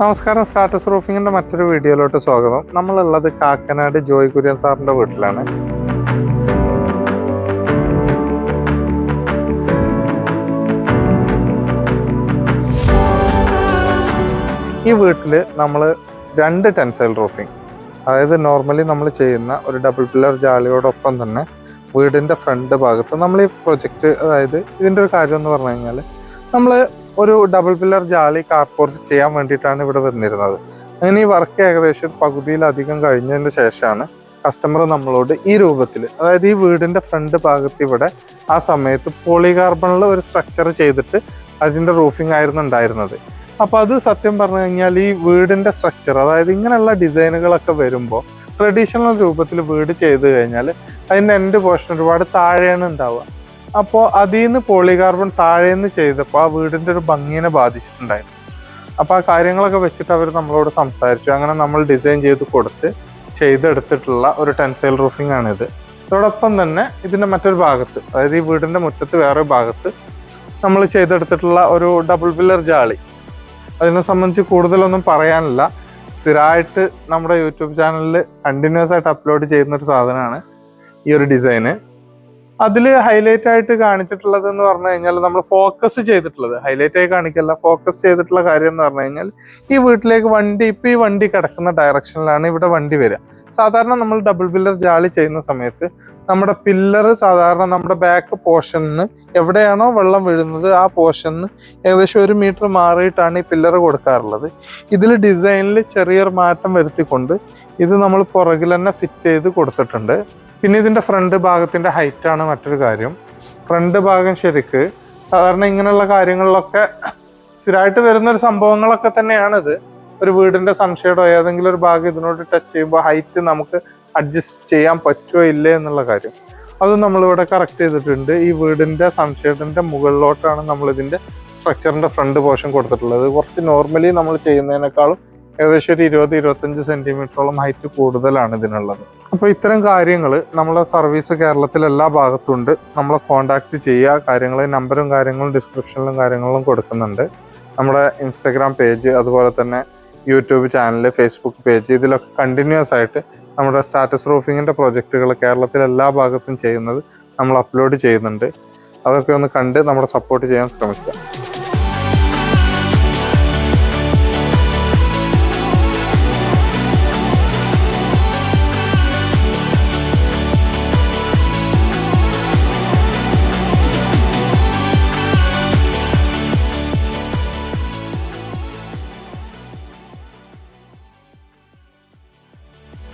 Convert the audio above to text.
നമസ്കാരം സ്റ്റാറ്റസ് റൂഫിങ്ങിന്റെ മറ്റൊരു വീഡിയോയിലോട്ട് സ്വാഗതം. നമ്മളുള്ളത് കാക്കനാട് ജോയ് കുര്യൻ സാറിന്റെ വീട്ടിലാണ്. ഈ വീട്ടിൽ നമ്മൾ രണ്ട് ടെൻസൈൽ റൂഫിംഗ് അതായത് നോർമലി നമ്മൾ ചെയ്യുന്ന ഒരു ഡബിൾ പില്ലർ ജാലിയോടൊപ്പം തന്നെ വീടിന്റെ ഫ്രണ്ട് ഭാഗത്ത് നമ്മൾ ഈ പ്രൊജക്റ്റ് അതായത് ഇതിന്റെ ഒരു കാര്യം എന്ന് പറഞ്ഞു കഴിഞ്ഞാൽ നമ്മൾ ഒരു ഡബിൾ പില്ലർ ജാലി കാർപോർച്ച് ചെയ്യാൻ വേണ്ടിയിട്ടാണ് ഇവിടെ വന്നിരുന്നത്. അങ്ങനെ ഈ വർക്ക് ഏകദേശം പകുതിയിലധികം കഴിഞ്ഞതിന് ശേഷമാണ് കസ്റ്റമർ നമ്മളോട് ഈ രൂപത്തിൽ അതായത് ഈ വീടിന്റെ ഫ്രണ്ട് ഭാഗത്ത് ഇവിടെ ആ സമയത്ത് പോളികാർബണിൽ ഒരു സ്ട്രക്ചർ ചെയ്തിട്ട് അതിന്റെ റൂഫിംഗ് ആയിരുന്നു ഉണ്ടായിരുന്നത്. അപ്പോൾ അത് സത്യം പറഞ്ഞു കഴിഞ്ഞാൽ ഈ വീടിന്റെ സ്ട്രക്ചർ അതായത് ഇങ്ങനെയുള്ള ഡിസൈനുകളൊക്കെ വരുമ്പോൾ ട്രഡീഷണൽ രൂപത്തിൽ വീട് ചെയ്ത് കഴിഞ്ഞാൽ അതിന്റെ എൻഡ് പോർഷൻ ഒരുപാട് താഴെയാണ് ഉണ്ടാവുക. അപ്പോൾ അതിൽ നിന്ന് പോളികാർബൺ താഴേന്ന് ചെയ്തപ്പോൾ ആ വീടിന്റെ ഒരു ഭംഗിനെ ബാധിച്ചിട്ടുണ്ടായിരുന്നു. അപ്പോൾ ആ കാര്യങ്ങളൊക്കെ വെച്ചിട്ട് അവർ നമ്മളോട് സംസാരിച്ചു. അങ്ങനെ നമ്മൾ ഡിസൈൻ ചെയ്ത് കൊടുത്ത് ചെയ്തെടുത്തിട്ടുള്ള ഒരു ടെൻസൈൽ റൂഫിംഗ് ആണിത്. അതോടൊപ്പം തന്നെ ഇതിന്റെ മറ്റൊരു ഭാഗത്ത് അതായത് ഈ വീടിന്റെ മുറ്റത്ത് വേറെ ഭാഗത്ത് നമ്മൾ ചെയ്തെടുത്തിട്ടുള്ള ഒരു ഡബിൾ പില്ലർ ജാളി. അതിനെ സംബന്ധിച്ച് കൂടുതലൊന്നും പറയാനില്ല. സ്ഥിരമായിട്ട് നമ്മുടെ യൂട്യൂബ് ചാനലിൽ കണ്ടിന്യൂസ് ആയിട്ട് അപ്ലോഡ് ചെയ്യുന്ന ഒരു സാധനമാണ് ഈ ഒരു ഡിസൈന് അതിൽ ഹൈലൈറ്റ് ആയിട്ട് കാണിച്ചിട്ടുള്ളത് എന്ന് പറഞ്ഞു കഴിഞ്ഞാൽ നമ്മൾ ഫോക്കസ് ചെയ്തിട്ടുള്ളത്. ഹൈലൈറ്റ് ആയി കാണിക്കല്ല ഫോക്കസ് ചെയ്തിട്ടുള്ള കാര്യം എന്ന് പറഞ്ഞു കഴിഞ്ഞാൽ ഈ വീട്ടിലേക്ക് വണ്ടി ഇപ്പം ഈ വണ്ടി കിടക്കുന്ന ഡയറക്ഷനിലാണ് ഇവിടെ വണ്ടി വരിക. സാധാരണ നമ്മൾ ഡബിൾ പില്ലർ ജാളി ചെയ്യുന്ന സമയത്ത് നമ്മുടെ പില്ലർ സാധാരണ നമ്മുടെ ബാക്ക് പോർഷനിന്ന് എവിടെയാണോ വെള്ളം വീഴുന്നത് ആ പോർഷനിന്ന് ഏകദേശം ഒരു മീറ്റർ മാറിയിട്ടാണ് ഈ പില്ലർ കൊടുക്കാറുള്ളത്. ഇതിൽ ഡിസൈനിൽ ചെറിയൊരു മാറ്റം വരുത്തിക്കൊണ്ട് ഇത് നമ്മൾ പുറകിൽ തന്നെ ഫിറ്റ് ചെയ്ത് കൊടുത്തിട്ടുണ്ട്. പിന്നെ ഇതിന്റെ ഫ്രണ്ട് ഭാഗത്തിന്റെ ഹൈറ്റ് ആണ് മറ്റൊരു കാര്യം. ഫ്രണ്ട് ഭാഗം ശരിക്ക് സാധാരണ ഇങ്ങനെയുള്ള കാര്യങ്ങളിലൊക്കെ സ്ഥിരമായിട്ട് വരുന്ന ഒരു സംഭവങ്ങളൊക്കെ തന്നെയാണിത്. ഒരു വീടിന്റെ സൺഷെയ്ഡോ ഏതെങ്കിലും ഒരു ഭാഗം ഇതിനോട് ടച്ച് ചെയ്യുമ്പോൾ ഹൈറ്റ് നമുക്ക് അഡ്ജസ്റ്റ് ചെയ്യാൻ പറ്റുമോ ഇല്ലേ എന്നുള്ള കാര്യം. അത് നമ്മളിവിടെ കറക്റ്റ് ചെയ്തിട്ടുണ്ട്. ഈ വീടിന്റെ സംശയത്തിന്റെ മുകളിലോട്ടാണ് നമ്മൾ ഇതിന്റെ സ്ട്രക്ചറിന്റെ ഫ്രണ്ട് പോർഷൻ കൊടുത്തിട്ടുള്ളത് കുറച്ച് നോർമലി നമ്മൾ ചെയ്യുന്നതിനേക്കാളും ഏകദേശം ഒരു ഇരുപത് ഇരുപത്തഞ്ച് സെന്റിമീറ്ററോളം ഹൈറ്റ് കൂടുതലാണ് ഇതിനുള്ളത്. അപ്പോൾ ഇത്തരം കാര്യങ്ങൾ നമ്മളെ സർവീസ് കേരളത്തിൽ എല്ലാ ഭാഗത്തും ഉണ്ട് നമ്മളെ കോണ്ടാക്ട് ചെയ്യുക കാര്യങ്ങൾ നമ്പറും കാര്യങ്ങളും ഡിസ്ക്രിപ്ഷനിലും കാര്യങ്ങളും കൊടുക്കുന്നുണ്ട്. നമ്മുടെ ഇൻസ്റ്റഗ്രാം പേജ് അതുപോലെ തന്നെ യൂട്യൂബ് ചാനൽ ഫേസ്ബുക്ക് പേജ് ഇതിലൊക്കെ കണ്ടിന്യൂസ് ആയിട്ട് നമ്മുടെ സ്റ്റാറ്റസ് റൂഫിങ്ങിന്റെ പ്രൊജക്റ്റുകൾ കേരളത്തിൽ എല്ലാ ഭാഗത്തും ചെയ്യുന്നത് നമ്മൾ അപ്ലോഡ് ചെയ്യുന്നുണ്ട്. അതൊക്കെ ഒന്ന് കണ്ട് നമ്മുടെ സപ്പോർട്ട് ചെയ്യാൻ ശ്രമിക്കുക.